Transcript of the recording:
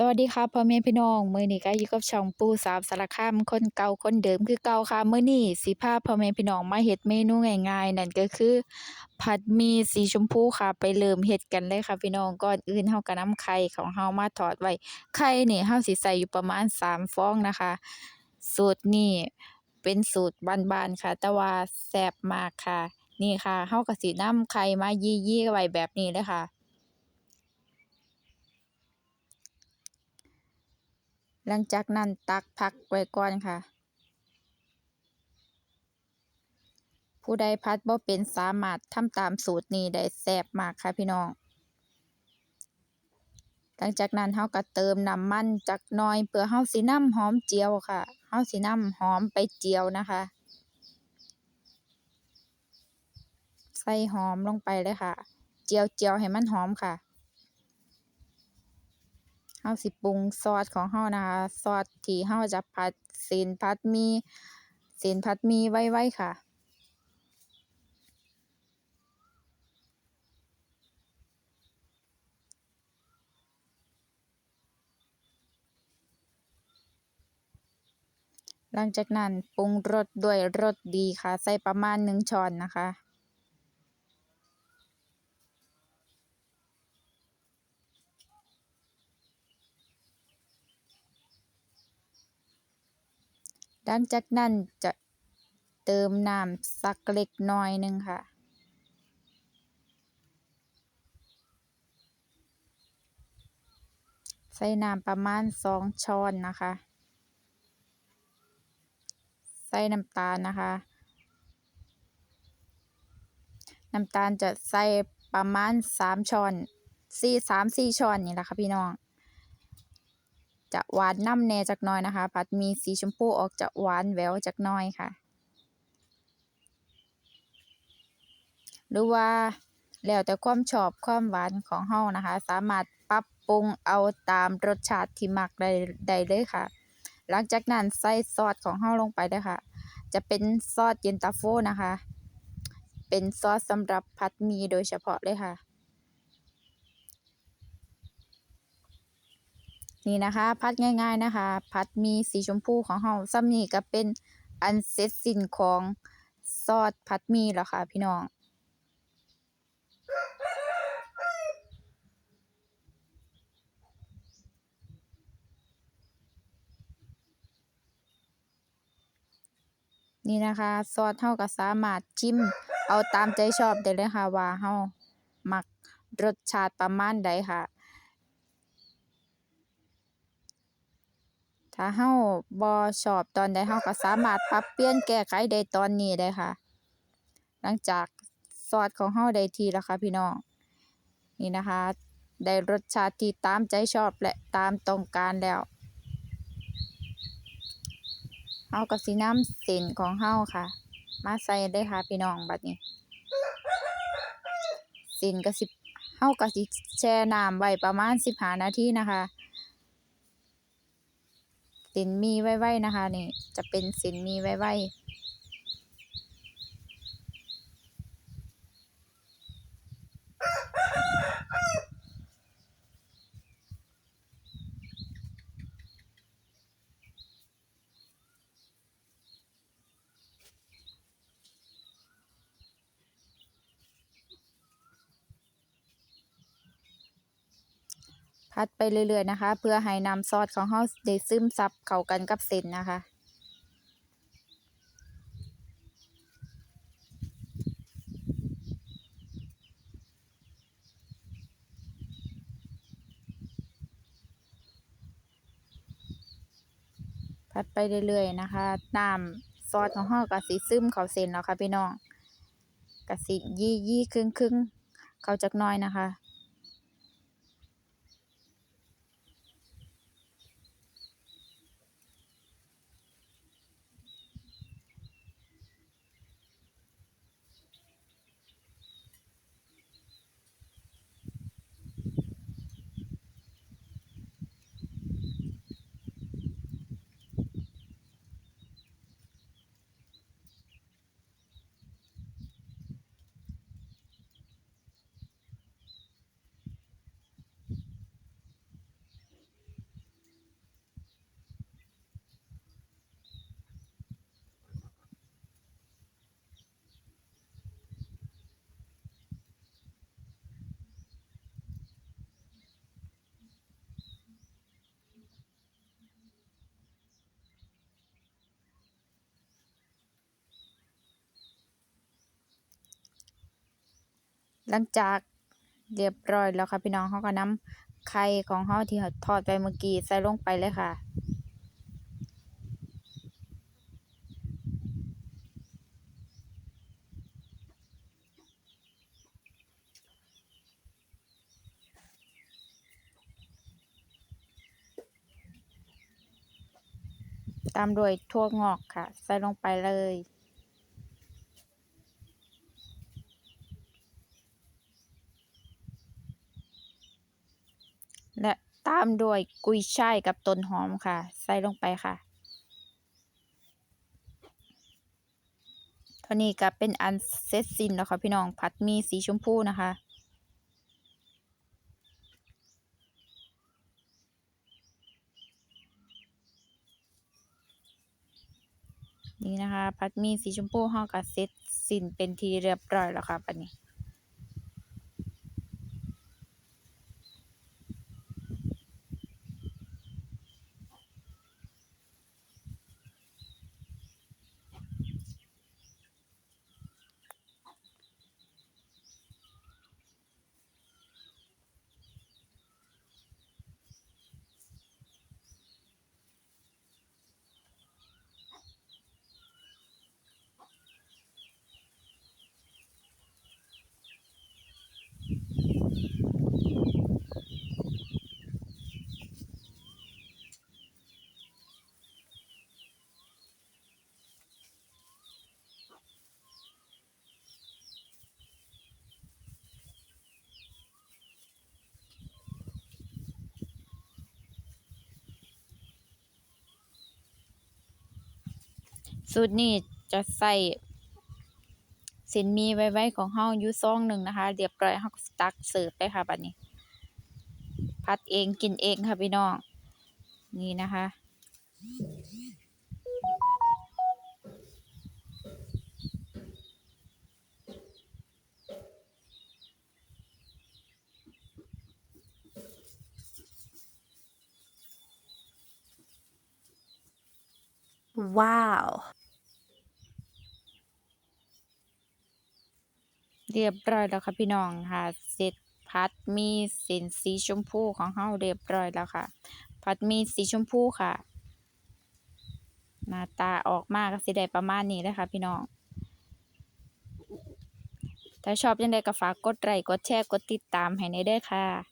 สวัสดีค่ะพ่อแม่พี่น้องมื้อนี้ก็อยู่กับช่องปูสาวสารคามคนเก่าคนเดิมคือเก่าค่ะมื้อนี้สิพาพ่อแม่พี่น้องมาเฮ็ดเมนูง่ายๆนั่นก็คือ ผัดมีสีชมพูค่ะไปเริ่มเฮ็ดกันเลยค่ะพี่น้องก่อนอื่นเฮาก็นำไข่ของเฮามาทอดไว้ไข่นี่เฮาสิใส่อยู่ประมาณ3ฟองนะคะ สูตรนี้เป็นสูตรบ้านๆค่ะ แต่ว่าแซ่บมากค่ะ นี่ค่ะเฮาก็สินำไข่มายี่ๆไว้แบบนี้เลยค่ะ หลังจากนั้นตักพักไว้ก่อนค่ะ ผู้ใดพัดบ่เป็นสามารถทำตามสูตรนี้ได้แซ่บมากค่ะพี่น้อง หลังจากนั้นเฮาก็เติมน้ำมันจักน่อยเพื่อเฮาสิน้ำหอมเจียวค่ะเฮาสิน้ำหอมไปเจียวนะคะ ใส่หอมลงไปเลยค่ะ เจียวเจียวให้มันหอมค่ะาสิปรุงซอสของเฮานะคะ ซอสที่เฮาจะผัดเส้นผัดมีเส้นผัดมีไว้ๆค่ะหลังจากนั้นปรุงรสด้วยรสดีค่ะ ใส่ประมาณ1ช้อนนะคะ หลังจากนั้นจะเติมน้ำสักเล็กน้อยหนึ่งค่ะ ใส่น้ำประมาณ2ช้อนนะคะ ใส่น้ำตาลนะคะ น้ำตาลจะใส่ประมาณ3ช้อน4 3 4ช้อนนี่แหละค่ะพี่น้อง จะหวานน้ำแน่จักน่อยนะคะ ผัดมีสีชมพูออกจะหวานแหววจักน่อยค่ะ หรือว่าแล้วแต่ความชอบความหวานของเฮานะคะ สามารถปรับปรุงเอาตามรสชาติที่มักได้ได้เลยค่ะ หลังจากนั้นใส่ซอสของเฮาลงไปเลยค่ะ จะเป็นซอสเย็นตาโฟนะคะ เป็นซอสสำหรับผัดมีโดยเฉพาะเลยค่ะ นี่นะคะผัดง่าย ๆนะคะผัดมีสีชมพูของเฮาส่ำนี้ก็เป็นอันเสร็จสิ้นของซอสผัดมีแล้วค่ะ พี่น้องนี่นะคะ ซอสเฮาก็สามารถชิมเอาตามใจชอบได้เลยค่ะ ว่าเฮามักรสชาติประมาณใดค่ะ ถ้าเฮาบ่ชอบตอนใดเฮาก็สามารถปรับเปลี่ยนแก้ไขได้ตอนนี้ได้ค่ะ หลังจากซอสของเฮาได้ที่แล้วค่ะพี่น้อง นี่นะคะ ได้รสชาติที่ตามใจชอบและตามต้องการแล้วเฮาก็สิน้ำเส้นของเฮาค่ะ มาใส่เลยค่ะพี่น้องบัดนี้เส้นก็สิเฮาก็สิแช่น้ำไว้ประมาณ15นาทีนะคะ สินมีไว้ๆนะคะนี่จะเป็นสินมีไว้ๆ ผัดไปเรื่อยๆนะคะ เพื่อให้น้ำซอสของเฮาได้ซึมซับเข้ากันกับเส้นนะคะผัดไปเรื่อยๆนะคะน้ำซอสของเฮาก็สิซึมเข้าเส้นแล้วค่ะพี่น้องก็สิยี่ๆครึ่งๆเขาจักน่อยนะคะ หลังจากเรียบร้อยแล้วค่ะพี่น้องเขาก็นำไข่ของเขาที่ทอดไปเมื่อกี้ใส่ลงไปเลยค่ะ ตามด้วยถั่วงอกค่ะ ใส่ลงไปเลย และตามด้วยกุยช่ายกับต้นหอมค่ะ ใส่ลงไปค่ะท่านี้ก็เป็นอันเสร็จสิ้นแล้วค่ะพี่น้องผัดมีสีชมพูนะคะนี่นะคะผัดมีสีชมพูเฮาก็เสร็จสิ้นเป็นทีเรียบร้อยแล้วค่ะบัดนี้ สูตรนี้จะใส่ส้นมีไว้ๆของเฮาอยู่ซองหนึ่งนะคะ เรียบร้อยเฮาก็ตักเสิร์ฟเลยค่ะบัดนี้ พัดเองกินเองค่ะพี่น้อง นี่นะคะ Wow. เรียบร้อยแล้วค่ะพี่น้องค่ะเสร็จพัดมีเส้นสีชมพูของเฮาเรียบร้อยแล้วค่ะ พัดมีสีชมพูค่ะ หน้าตาออกมาก็สิได้ประมาณนี้เลยค่ะพี่น้องถ้าชอบยังไงก็ฝากกดไลค์กดแชร์กดติดตามให้ในเด้อค่ะ